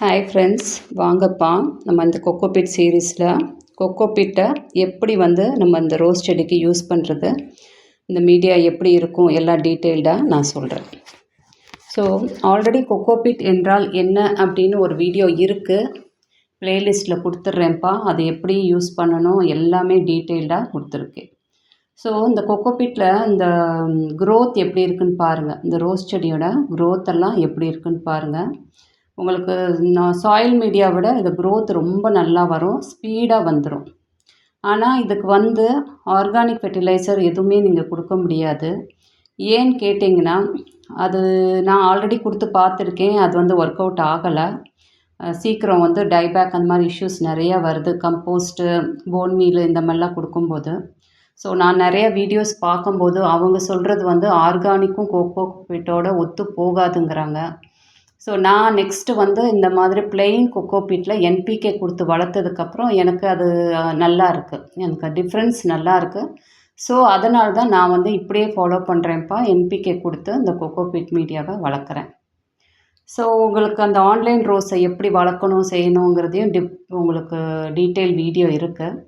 Hi friends வாங்கப்பா. நம்ம இந்த கொக்கோபிட் சீரீஸில் கொக்கோபிட்டை எப்படி வந்து நம்ம இந்த ரோஸ் செடிக்கு யூஸ் பண்ணுறது இந்த மீடியா எப்படி இருக்கும் எல்லாம் டீட்டெயில்டாக நான் சொல்கிறேன் ஸோ ஆல்ரெடி கொக்கோபிட் என்றால் என்ன அப்படின்னு ஒரு வீடியோ இருக்குது ப்ளேலிஸ்ட்டில் கொடுத்துட்றேன்ப்பா. அது எப்படி யூஸ் பண்ணணும் எல்லாமே டீட்டெயில்டாக கொடுத்துருக்கேன் ஸோ இந்த கொக்கோபிட்டில் இந்த க்ரோத் எப்படி இருக்குன்னு பாருங்கள் இந்த ரோஸ் செடியோட க்ரோத் எல்லாம் எப்படி இருக்குன்னு பாருங்கள் உங்களுக்கு நான் சாயில் மீடியா விட இது க்ரோத் ரொம்ப நல்லா வரும் ஸ்பீடாக வந்துடும் ஆனால் இதுக்கு வந்து ஆர்கானிக் ஃபெர்டிலைசர் எதுவுமே நீங்கள் கொடுக்க முடியாது. ஏன்னு கேட்டிங்கன்னா அது நான் ஆல்ரெடி கொடுத்து பார்த்துருக்கேன் அது வந்து ஒர்க் அவுட் ஆகலை. சீக்கிரம் வந்து டைபேக் அந்த மாதிரி இஷ்யூஸ் நிறையா வருது கம்போஸ்ட்டு போன் மீல் இந்த மாதிரிலாம் கொடுக்கும்போது. ஸோ நான் நிறைய வீடியோஸ் பார்க்கும்போது அவங்க சொல்கிறது வந்து ஆர்கானிக்கும் கோகோ பிட்டோட ஒத்து போகாதுங்கிறாங்க. ஸோ நான் நெக்ஸ்ட்டு வந்து இந்த மாதிரி பிளெயின் கொக்கோபீட்டில் என்பிகே கொடுத்து வளர்த்ததுக்கப்புறம் எனக்கு அது நல்லா இருக்குது எனக்கு டிஃப்ரென்ஸ் நல்லா இருக்குது ஸோ அதனால தான் நான் வந்து இப்படியே ஃபாலோ பண்ணுறேன்ப்பா என்பிகே கொடுத்து இந்த கொக்கோ பீட் மீடியாவை வளர்க்குறேன். ஸோ உங்களுக்கு அந்த ஆன்லைன் ரோஸை எப்படி வளர்க்கணும் செய்யணுங்கிறதையும் டிப் உங்களுக்கு டீட்டெயில் வீடியோ இருக்குது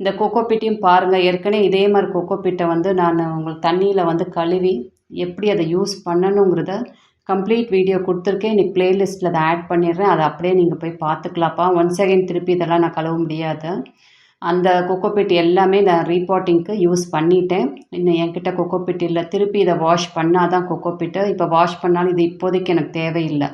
இந்த கொக்கோ பீட்டையும் பாருங்கள் ஏற்கனவே இதே மாதிரி கொக்கோ பீட்டை வந்து நான் உங்களுக்கு தண்ணியில் வந்து கழுவி எப்படி அதை யூஸ் பண்ணணுங்கிறத கம்ப்ளீட் வீடியோ கொடுத்துருக்கேன். இன்னைக்கு ப்ளேலிஸ்ட்டில் அதை ஆட் பண்ணிடுறேன். அதை அப்படியே நீங்கள் போய் பார்த்துக்கலாம்ப்பா. ஒன் செகண்ட் திருப்பி இதெல்லாம் நான் கழுவ முடியாது. அந்த கொக்கோபீட் எல்லாமே நான் ரீபாட்டிங்க்கு யூஸ் பண்ணிட்டேன். இன்னும் என்கிட்ட கொக்கோபீட் இல்லை. திருப்பி இதை வாஷ் பண்ணால் தான் கொக்கோபிட்டு இப்போ வாஷ் பண்ணாலும் இது இப்போதைக்கு எனக்கு தேவையில்லை.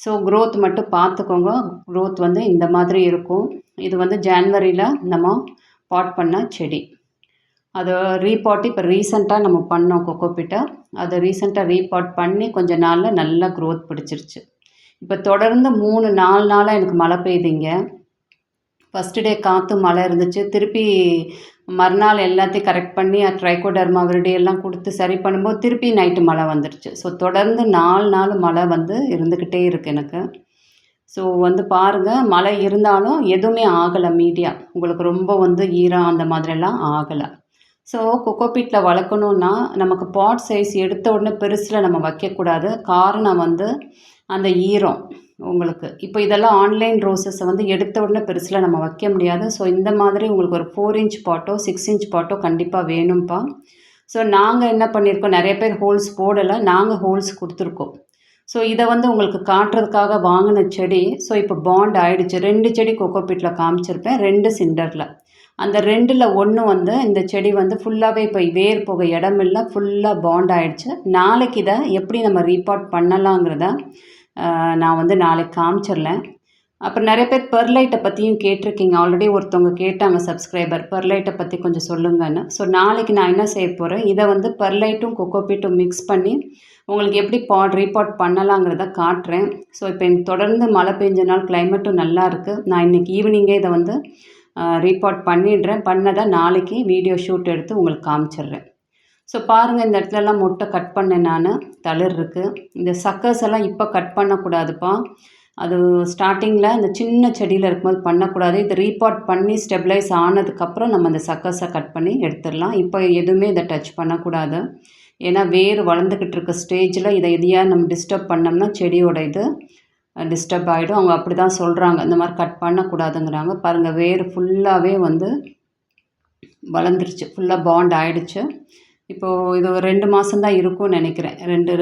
ஸோ க்ரோத் மட்டும் பார்த்துக்கோங்க. க்ரோத் வந்து இந்த மாதிரி இருக்கும். இது வந்து ஜான்வரியில் நம்ம பாட் பண்ண செடி. அதை ரீபாட் இப்போ ரீசெண்டாக நம்ம பண்ணோம் கொக்கோபிட்டை அதை ரீசெண்டாக ரீபாட் பண்ணி கொஞ்ச நாளில் நல்லா க்ரோத் பிடிச்சிருச்சு. இப்போ தொடர்ந்து மூணு நாலு நாளாக எனக்கு மழை பெய்யுதுங்க ஃபஸ்ட்டு டே காற்று மழை இருந்துச்சு. திருப்பி மறுநாள் எல்லாத்தையும் கரெக்ட் பண்ணி ட்ரைகோடர்மா விரிடி எல்லாம் கொடுத்து சரி பண்ணும்போது திருப்பி நைட்டு மழை வந்துடுச்சு ஸோ தொடர்ந்து நாலு நாள் மழை வந்து இருந்துக்கிட்டே இருக்குது எனக்கு. ஸோ வந்து பாருங்கள் மழை இருந்தாலும் எதுவுமே ஆகலை மீடியா உங்களுக்கு ரொம்ப வந்து ஈரம் அந்த மாதிரிலாம் ஆகலை. ஸோ கொக்கோபீட்டில் வளர்க்கணுன்னா நமக்கு பாட் சைஸ் எடுத்த உடனே பெருசில் நம்ம வைக்கக்கூடாது. காரணம் வந்து அந்த ஈரம் உங்களுக்கு. இப்போ இதெல்லாம் ஆன்லைன் ரோசஸை வந்து எடுத்த உடனே பெருசில் நம்ம வைக்க முடியாது. ஸோ இந்த மாதிரி உங்களுக்கு ஒரு ஃபோர் இன்ச் பாட்டோ சிக்ஸ் இன்ச் பாட்டோ கண்டிப்பாக வேணும்ப்பா. ஸோ நாங்கள் என்ன பண்ணியிருக்கோம் நிறைய பேர் ஹோல்ஸ் போடலை. நாங்கள் ஹோல்ஸ் கொடுத்துருக்கோம். ஸோ இதை வந்து உங்களுக்கு காட்டுறதுக்காக வாங்கின செடி ஸோ இப்போ பாண்ட் ஆயிடுச்சு. ரெண்டு செடி கொக்கோ பீட்டில் காமிச்சிருப்பேன். ரெண்டு சிண்டரில் அந்த ரெண்டில் ஒன்று வந்து இந்த செடி வந்து ஃபுல்லாகவே இப்போ வேர் போக இடமில்ல ஃபுல்லாக பாண்ட் ஆகிடுச்சு நாளைக்கு இதை எப்படி நம்ம ரீபாட் பண்ணலாங்கிறத நான் வந்து நாளைக்கு காமிச்சிடலேன் அப்புறம் நிறைய பேர் பெர்லைட்டை பற்றியும் கேட்டிருக்கீங்க. ஆல்ரெடி ஒருத்தவங்க கேட்டாங்க சப்ஸ்கிரைபர் பெர்லைட்டை பற்றி கொஞ்சம் சொல்லுங்கன்னு. ஸோ நாளைக்கு நான் என்ன செய்ய போகிறேன் இதை வந்து பெர்லைட்டும் கொக்கோபீட்டும் மிக்ஸ் பண்ணி உங்களுக்கு எப்படி பாட் ரீபாட் பண்ணலாங்கிறத காட்டுறேன். ஸோ இப்போ எனக்கு தொடர்ந்து மழை பெஞ்ச நாள் கிளைமேட்டும் நல்லா இருக்குது நான் இன்றைக்கி ஈவினிங்கே இதை வந்து ரீபாட் பண்ணிடுறேன். பண்ணதை நாளைக்கு வீடியோ ஷூட் எடுத்து உங்களுக்கு காமிச்சிடுறேன். ஸோ பாருங்கள் இந்த இடத்துலலாம் மொட்டை கட் பண்ணேன் நான். தளிர் இருக்குது இந்த சக்கர்ஸ் எல்லாம் இப்போ கட் பண்ணக்கூடாதுப்பா. அது ஸ்டார்டிங்கில் இந்த சின்ன செடியில் இருக்கும்போது பண்ணக்கூடாது. இது ரீபாட் பண்ணி ஸ்டெபிளைஸ் ஆனதுக்கப்புறம் நம்ம அந்த சக்கஸை கட் பண்ணி எடுத்துடலாம். இப்போ எதுவுமே இதை டச் பண்ணக்கூடாது. ஏன்னா வேர் வளர்ந்துக்கிட்டு இருக்க ஸ்டேஜில் இதை எதையாக நம்ம டிஸ்டர்ப் பண்ணோம்னா செடியோட இது டிஸ்டர்ப் ஆகிடும் அவங்க அப்படி தான் சொல்கிறாங்க இந்த மாதிரி கட் பண்ணக்கூடாதுங்கிறாங்க. பாருங்கள் வேர் ஃபுல்லாகவே வந்து வளர்ந்துருச்சு. ஃபுல்லாக பாண்ட் ஆகிடுச்சு இப்போது இது ஒரு ரெண்டு மாதம்தான் இருக்கும்னு நினைக்கிறேன். ரெண்டு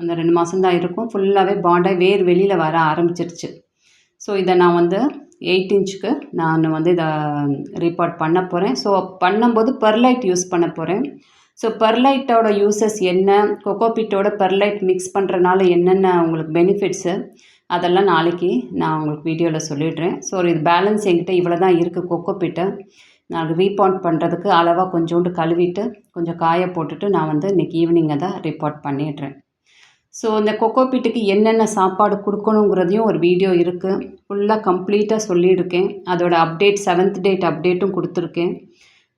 அந்த ரெண்டு மாதம்தான் இருக்கும். ஃபுல்லாகவே பாண்டாக வேர் வெளியில் வர ஆரம்பிச்சிருச்சு. ஸோ இதை நான் வந்து எயிட் இன்ச்சுக்கு நான் வந்து இதை ரீபார்ட் பண்ண போகிறேன் ஸோ பண்ணும்போது பெர்லைட் யூஸ் பண்ண போகிறேன் ஸோ பெர்லைட்டோட யூசஸ் என்ன? கொக்கோபிட்டோட பெர்லைட் மிக்ஸ் பண்ணுறனால என்னென்ன உங்களுக்கு பெனிஃபிட்ஸு அதெல்லாம் நாளைக்கு நான் உங்களுக்கு வீடியோவில் சொல்லிடுறேன். ஸோ இது பேலன்ஸ் என்கிட்ட இவ்வளோ தான் இருக்குது கொக்கோபிட்டை நான் ரீபாண்ட் பண்ணுறதுக்கு அளவாக கொஞ்சோண்டு கழுவிட்டு கொஞ்சம் காய போட்டுட்டு நான் வந்து இன்றைக்கி ஈவினிங்கை தான் ரிப்போர்ட் பண்ணிடுறேன். ஸோ இந்த கொக்கோபீட்டுக்கு என்னென்ன சாப்பாடு கொடுக்கணுங்கிறதையும் ஒரு வீடியோ இருக்குது ஃபுல்லாக கம்ப்ளீட்டாக சொல்லியிருக்கேன். அதோட அப்டேட் செவன்த் டேட் அப்டேட்டும் கொடுத்துருக்கேன்.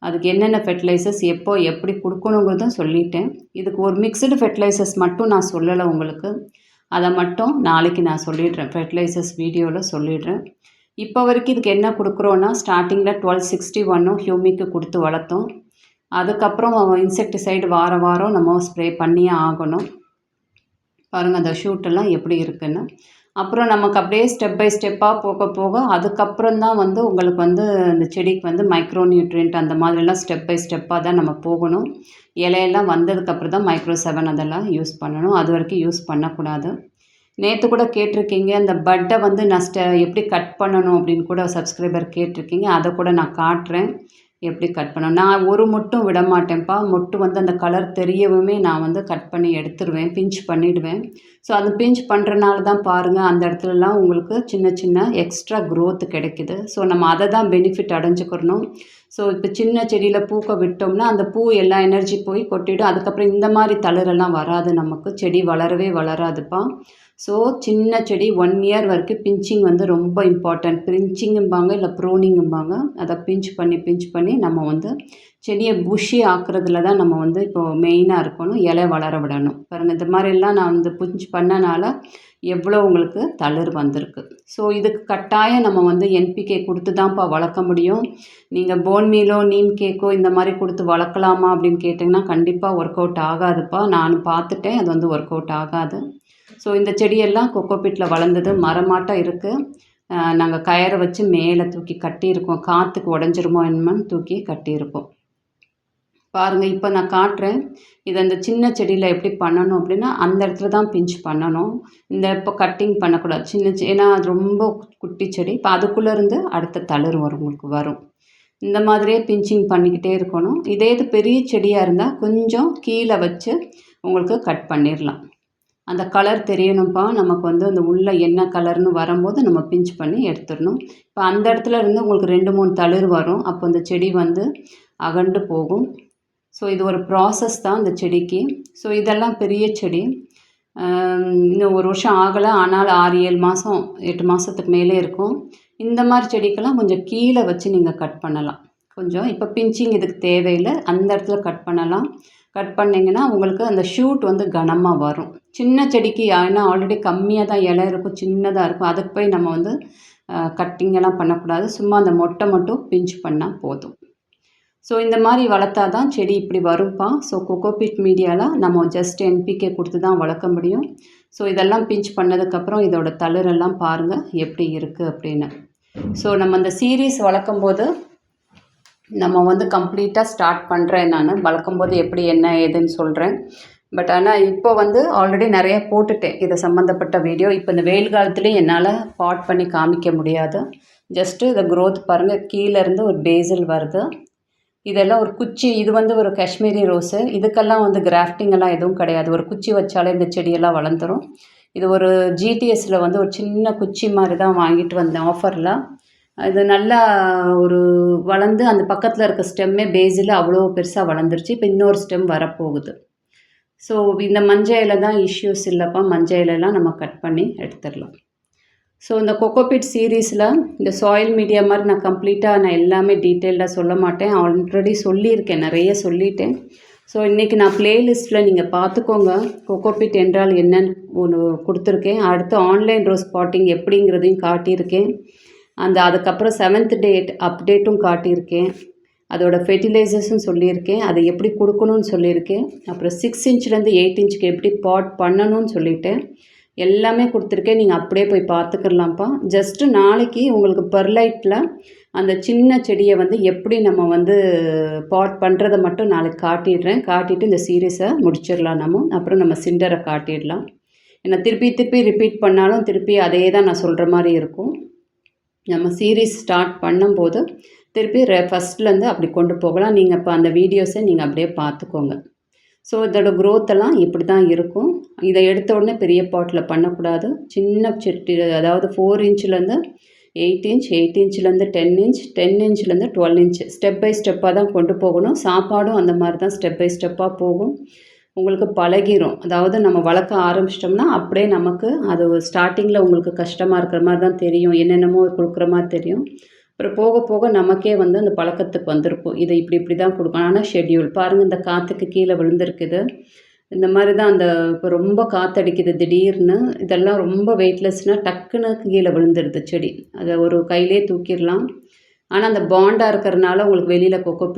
அதுக்கு என்னென்ன ஃபெர்டிலைசர்ஸ் எப்போ எப்படி கொடுக்கணுங்கிறதும் சொல்லிட்டேன். இதுக்கு ஒரு மிக்சடு ஃபெர்டிலைசர்ஸ் மட்டும் நான் சொல்லலை உங்களுக்கு. அதை மட்டும் நாளைக்கு நான் சொல்லிடுறேன். ஃபெர்டிலைசர்ஸ் வீடியோவில் சொல்லிடுறேன். இப்போ வரைக்கும் இதுக்கு என்ன கொடுக்குறோன்னா ஸ்டார்டிங்கில் டுவெல் சிக்ஸ்டி ஒன்னும் ஹியூமிக்கு கொடுத்து வளர்த்தோம். அதுக்கப்புறம் இன்செக்டிசைடு வாரம் வாரம் நம்ம ஸ்ப்ரே பண்ணியே ஆகணும். பாருங்கள் அந்த ஷூட்டெல்லாம் எப்படி இருக்குன்னு. அப்புறம் நமக்கு அப்படியே ஸ்டெப் பை ஸ்டெப்பாக போக போக அதுக்கப்புறம் தான் வந்து உங்களுக்கு வந்து இந்த செடிக்கு வந்து மைக்ரோ நியூட்ரியன்ட் அந்த மாதிரிலாம் ஸ்டெப் பை ஸ்டெப்பாக தான் நம்ம போகணும். இலையெல்லாம் வந்ததுக்கப்புறம் தான் மைக்ரோ செவன் அதெல்லாம் யூஸ் பண்ணணும். அது வரைக்கும் யூஸ் பண்ணக்கூடாது. நேற்று கூட கேட்டிருக்கீங்க அந்த பட்டை வந்து நான் ஸ்டெ எப்படி கட் பண்ணணும் அப்படின்னு கூட சப்ஸ்கிரைபர் கேட்டிருக்கீங்க. அதை கூட நான் காட்டுறேன். எப்படி கட் பண்ணணும்? நான் ஒரு மொட்டும் விட மாட்டேன்ப்பா மொட்டு வந்து அந்த கலர் தெரியவுமே நான் வந்து கட் பண்ணி எடுத்துருவேன். பிஞ்ச் பண்ணிவிடுவேன் ஸோ அது பிஞ்ச் பண்ணுறனால தான் பாருங்கள் அந்த இடத்துலலாம் உங்களுக்கு சின்ன சின்ன எக்ஸ்ட்ரா க்ரோத் கிடைக்குது. ஸோ நம்ம அதை தான் பெனிஃபிட் அடைஞ்சுக்கிறணும். ஸோ இப்போ சின்ன செடியில் பூக்க விட்டோம்னா அந்த பூ எல்லா எனர்ஜி போய் கொட்டிடும். அதுக்கப்புறம் இந்த மாதிரி தளரெல்லாம் வராது நமக்கு. செடி வளரவே வளராதுப்பா. ஸோ சின்ன செடி ஒன் இயர் வரைக்கும் பிஞ்சிங் வந்து ரொம்ப இம்பார்ட்டன்ட் பிஞ்சிங்கும்பாங்க இல்லை ப்ரோனிங்கும்பாங்க அதை பிஞ்ச் பண்ணி பிஞ்ச் பண்ணி நம்ம வந்து செடியை புஷி ஆக்குறதுல தான் நம்ம வந்து இப்போது மெயினாக இருக்கணும். இலை வளர விடணும். பாருங்கள் இந்த மாதிரிலாம் நான் வந்து பிஞ்ச் பண்ணனால எவ்வளோ உங்களுக்கு தளிர் வந்திருக்கு. ஸோ இதுக்கு கட்டாயம் நம்ம வந்து என்பிகே கொடுத்து தான்ப்பா வளர்க்க முடியும். நீங்கள் போன் மீலோ நீம் கேக்கோ இந்த மாதிரி கொடுத்து வளர்க்கலாமா அப்படின்னு கேட்டிங்கன்னா கண்டிப்பாக ஒர்க் அவுட் ஆகாதுப்பா. நான் பார்த்துட்டேன் அது வந்து ஒர்க் அவுட் ஆகாது. ஸோ இந்த செடியெல்லாம் கொக்கோபீட்டில் வளர்ந்தது. மரமாட்டம் இருக்குது நாங்கள் கயரை வச்சு மேலே தூக்கி கட்டியிருக்கோம். காற்றுக்கு உடஞ்சிருமோ என்னமோன்னு தூக்கி கட்டியிருக்கோம் பாருங்கள் இப்போ நான் காட்டுறேன். இதை அந்த சின்ன செடியில் எப்படி பண்ணணும் அப்படின்னா அந்த இடத்துல தான் பிஞ்ச் பண்ணணும். இந்த இப்போ கட்டிங் பண்ணக்கூடாது. சின்ன ஏன்னா அது ரொம்ப குட்டி செடி. இப்போ அதுக்குள்ளேருந்து அடுத்த தளர் வரும் உங்களுக்கு வரும். இந்த மாதிரியே பிஞ்சிங் பண்ணிக்கிட்டே இருக்கணும். இதே இது பெரிய செடியாக இருந்தால் கொஞ்சம் கீழே வச்சு உங்களுக்கு கட் பண்ணிடலாம் அந்த கலர் தெரியணும்ப்பா. நமக்கு வந்து அந்த உள்ளே என்ன கலர்னு வரும்போது நம்ம பிஞ்ச் பண்ணி எடுத்துடணும். இப்போ அந்த இடத்துல இருந்து உங்களுக்கு ரெண்டு மூணு தளிர் வரும். அப்போ அந்த செடி வந்து அகண்டு போகும். ஸோ இது ஒரு ப்ராசஸ் தான் அந்த செடிக்கு. ஸோ இதெல்லாம் பெரிய செடி. இன்னும் ஒரு வருஷம் ஆகலை. ஆனால் ஆறு ஏழு மாதம் எட்டு மாதத்துக்கு மேலே இருக்கும். இந்த மாதிரி செடிக்கெல்லாம் கொஞ்சம் கீழே வச்சு நீங்கள் கட் பண்ணலாம். கொஞ்சம் இப்போ பிஞ்சிங் இதுக்கு தேவையில்லை. அந்த இடத்துல கட் பண்ணலாம். கட் பண்ணிங்கன்னா உங்களுக்கு அந்த ஷூட் வந்து கனமாக வரும். சின்ன செடிக்கு ஏன்னா ஆல்ரெடி கம்மியாக தான் இலை இருக்கும் சின்னதாக இருக்கும். அதுக்கு போய் நம்ம வந்து கட்டிங்கெல்லாம் பண்ணக்கூடாது. சும்மா அந்த மொட்டை மட்டும் பிஞ்ச் பண்ணால் போதும். ஸோ இந்த மாதிரி வளர்த்தா தான் செடி இப்படி வரும்ப்பா ஸோ கொக்கோபீட் மீடியாவில் நம்ம ஜஸ்ட் என்பிகே கொடுத்து தான் வளர்க்க முடியும். ஸோ இதெல்லாம் பிஞ்ச் பண்ணதுக்கப்புறம் இதோட தளிரெல்லாம் பாருங்கள் எப்படி இருக்குது அப்படின்னு. ஸோ நம்ம அந்த சீரீஸ் வளர்க்கும்போது நம்ம வந்து கம்ப்ளீட்டாக ஸ்டார்ட் பண்ணுறேன் நான். வளர்க்கும் போது எப்படி என்ன ஏதுன்னு சொல்கிறேன் பட் ஆனால் இப்போ வந்து ஆல்ரெடி நிறைய போட்டுட்டேன். இதை சம்மந்தப்பட்ட வீடியோ இப்போ இந்த வெயில் காலத்துலேயும் என்னால் பாட் பண்ணி காமிக்க முடியாது. ஜஸ்ட்டு இதை க்ரோத் பாருங்கள் கீழேருந்து ஒரு பேசில் வருது. இதெல்லாம் ஒரு குச்சி. இது வந்து ஒரு காஷ்மீரி ரோஸு. இதுக்கெல்லாம் வந்து கிராஃப்டிங் எல்லாம் எதுவும் கிடையாது. ஒரு குச்சி வச்சாலே இந்த செடியெல்லாம் வளர்ந்துடும் இது ஒரு ஜிடிஎஸில் வந்து ஒரு சின்ன குச்சி மாதிரி தான் வாங்கிட்டு வந்தேன் ஆஃபரில் இது நல்லா ஒரு வளர்ந்து அந்த பக்கத்தில் இருக்க ஸ்டெம்மே பேஸில் அவ்வளோ பெருசாக வளர்ந்துருச்சு. இப்போ இன்னொரு ஸ்டெம் வரப்போகுது. ஸோ இந்த மஞ்சையில் தான் இஷ்யூஸ் இல்லைப்பா மஞ்சையிலலாம் நம்ம கட் பண்ணி எடுத்துடலாம். ஸோ இந்த கொக்கோபிட் சீரீஸில் இந்த சாயில் மீடியா மாதிரி நான் கம்ப்ளீட்டாக நான் எல்லாமே டீட்டெயில்டாக சொல்ல மாட்டேன். ஆல்ரெடி சொல்லியிருக்கேன் நிறைய சொல்லிட்டேன். ஸோ இன்றைக்கி நான் ப்ளேலிஸ்ட்டில் நீங்கள் பார்த்துக்கோங்க கொக்கோபிட் என்றால் என்னன்னு ஒன்று கொடுத்துருக்கேன். அடுத்து ஆன்லைன் ரோஸ் ஸ்பாட்டிங் எப்படிங்கிறதையும் காட்டியிருக்கேன். அந்த அதுக்கப்புறம் செவன்த் டேட் அப்டேட்டும் காட்டியிருக்கேன். அதோட ஃபெர்டிலைசர்ஸும் சொல்லியிருக்கேன். அதை எப்படி கொடுக்கணும்னு சொல்லியிருக்கேன். அப்புறம் சிக்ஸ் இன்ச்லேருந்து எயிட் இன்ச்சுக்கு எப்படி பாட் பண்ணணும்னு சொல்லிவிட்டு எல்லாமே கொடுத்துருக்கேன். நீங்கள் அப்படியே போய் பார்த்துக்கலாம்ப்பா. ஜஸ்ட்டு நாளைக்கு உங்களுக்கு பெர்லைட்டில் அந்த சின்ன செடியை வந்து எப்படி நம்ம வந்து பாட் பண்ணுறதை மட்டும் நாளைக்கு காட்டிடுறேன். காட்டிட்டு இந்த சீரீஸை முடிச்சிடலாம் நம்ம. அப்புறம் நம்ம சிண்டரை காட்டிடலாம். ஏன்னா திருப்பி திருப்பி ரிப்பீட் பண்ணாலும் திருப்பி அதே தான் நான் சொல்கிற மாதிரி இருக்கும். நம்ம சீரீஸ் ஸ்டார்ட் பண்ணும்போது திருப்பி ரெ ஃபஸ்ட்லேருந்து அப்படி கொண்டு போகலாம். நீங்கள் இப்போ அந்த வீடியோஸை நீங்கள் அப்படியே பார்த்துக்கோங்க. ஸோ இதோட க்ரோத்தெல்லாம் இப்படி தான் இருக்கும். இதை எடுத்த உடனே பெரிய பாட்டில் பண்ணக்கூடாது. சின்ன செட்டி அதாவது ஃபோர் இன்ச்லேருந்து எயிட் இன்ச் எயிட் இன்ச்லேருந்து டென் இன்ச் டென் இன்ச்லேருந்து டுவெல் இன்ச் ஸ்டெப் பை ஸ்டெப்பாக தான் கொண்டு போகணும். சாப்பாடும் அந்த மாதிரி தான் ஸ்டெப் பை ஸ்டெப்பாக போகும். உங்களுக்கு பழகிரும். அதாவது நம்ம வளர்க்க ஆரம்பிச்சிட்டோம்னா அப்படியே நமக்கு அது ஸ்டார்டிங்கில் உங்களுக்கு கஷ்டமாக இருக்கிற மாதிரி தான் தெரியும். என்னென்னமோ கொடுக்குற மாதிரி தெரியும். அப்புறம் போக போக நமக்கே வந்து அந்த பழக்கத்துக்கு வந்திருக்கும். இதை இப்படி இப்படி தான் கொடுக்கணும். ஆனால் ஷெட்யூல் பாருங்கள் இந்த காற்றுக்கு கீழே விழுந்திருக்குது. இந்த மாதிரி தான் அந்த இப்போ ரொம்ப காற்றடிக்குது திடீர்னு. இதெல்லாம் ரொம்ப வெயிட்லெஸ்னால் டக்குன்னு கீழே விழுந்துடுது செடி. அதை ஒரு கையிலே தூக்கிடலாம். ஆனால் அந்த பாண்டாக இருக்கிறனால உங்களுக்கு வெளியில் கொக்கோ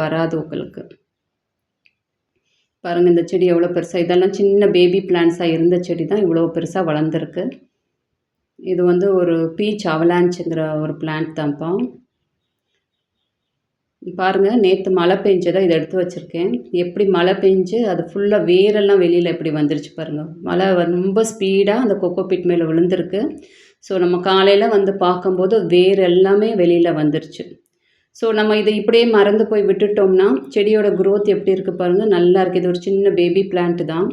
வராது உங்களுக்கு. பாருங்கள் இந்த செடி எவ்வளோ பெருசாக இதெல்லாம் சின்ன பேபி பிளான்ஸாக இருந்த செடி தான் இவ்வளோ பெருசாக வளர்ந்துருக்கு. இது வந்து ஒரு பீச் அவலான்ச்சுங்கிற ஒரு பிளான்ட் தான்ப்பா. பாருங்கள் நேற்று மழை பெஞ்சதை இதை எடுத்து வச்சுருக்கேன். எப்படி மழை பெஞ்சு அது ஃபுல்லாக வேரெல்லாம் வெளியில் எப்படி வந்துருச்சு பாருங்கள் மழை ரொம்ப ஸ்பீடாக அந்த கொக்கோ பிட் மேலே விழுந்திருக்கு. ஸோ நம்ம காலையில் வந்து பார்க்கும்போது வேர் எல்லாமே வெளியில் வந்துருச்சு. ஸோ நம்ம இதை இப்படியே மறந்து போய் விட்டுட்டோம்னா செடியோட க்ரோத் எப்படி இருக்குது பாருங்கள் நல்லா இருக்குது இது ஒரு சின்ன பேபி பிளான்ட் தான்.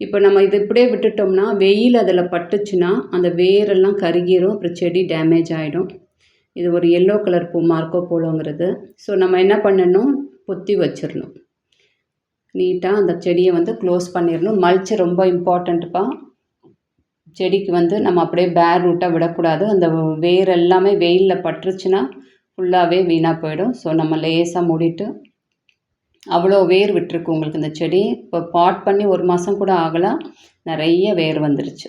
இப்போ நம்ம இது இப்படியே விட்டுட்டோம்னா வெயில் அதில் பட்டுச்சுன்னா அந்த வேரெல்லாம் கருகிரும் அப்புறம் செடி டேமேஜ் ஆகிடும் இது ஒரு எல்லோ கலர் பூ மார்க்கோ போலோங்கிறது ஸோ நம்ம என்ன பண்ணணும்? பொத்தி வச்சிடணும் நீட்டாக அந்த செடியை வந்து க்ளோஸ் பண்ணிடணும் மல்ச்சு ரொம்ப இம்பார்ட்டண்ட்டுப்பா செடிக்கு வந்து நம்ம அப்படியே பேர் ரூட்டாக விடக்கூடாது. அந்த வேர் எல்லாமே வெயிலில் பட்டுருச்சுன்னா ஃபுல்லாகவே வீணாக போயிடும். ஸோ நம்ம லேசாக மூடிட்டு அவ்வளோ வேர் விட்டுருக்கு உங்களுக்கு இந்த செடி. இப்போ பாட் பண்ணி ஒரு மாதம் கூட ஆகலாம். நிறைய வேர் வந்துருச்சு.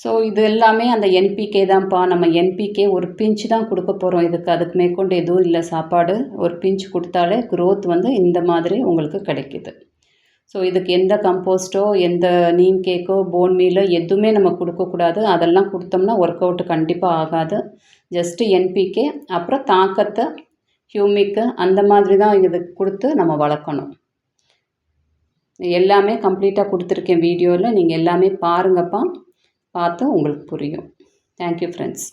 ஸோ இது எல்லாமே அந்த என்பிகே தான்ப்பா. நம்ம என்பிகே ஒரு பிஞ்சு தான் கொடுக்க போகிறோம் இதுக்கு அதுக்கு மேற்கொண்டு எதுவும் இல்லை. சாப்பாடு ஒரு பிஞ்சு கொடுத்தாலே க்ரோத் வந்து இந்த மாதிரி உங்களுக்கு கிடைக்கிது. ஸோ இதுக்கு எந்த கம்போஸ்ட்டோ எந்த நீம் கேக்கோ போன் மீலோ எதுவுமே நம்ம கொடுக்கக்கூடாது. அதெல்லாம் கொடுத்தோம்னா ஒர்க் அவுட் கண்டிப்பாக ஆகாது. ஜஸ்ட்டு என்பிகே அப்புறம் தாக்கத்தை ஹியூமிக்கு அந்த மாதிரி தான் இது கொடுத்து நம்ம வளர்க்கணும். எல்லாமே கம்ப்ளீட்டாக கொடுத்துருக்கேன் வீடியோவில் நீங்கள் எல்லாமே பாருங்கப்பா. பார்த்து உங்களுக்கு புரியும். Thank you friends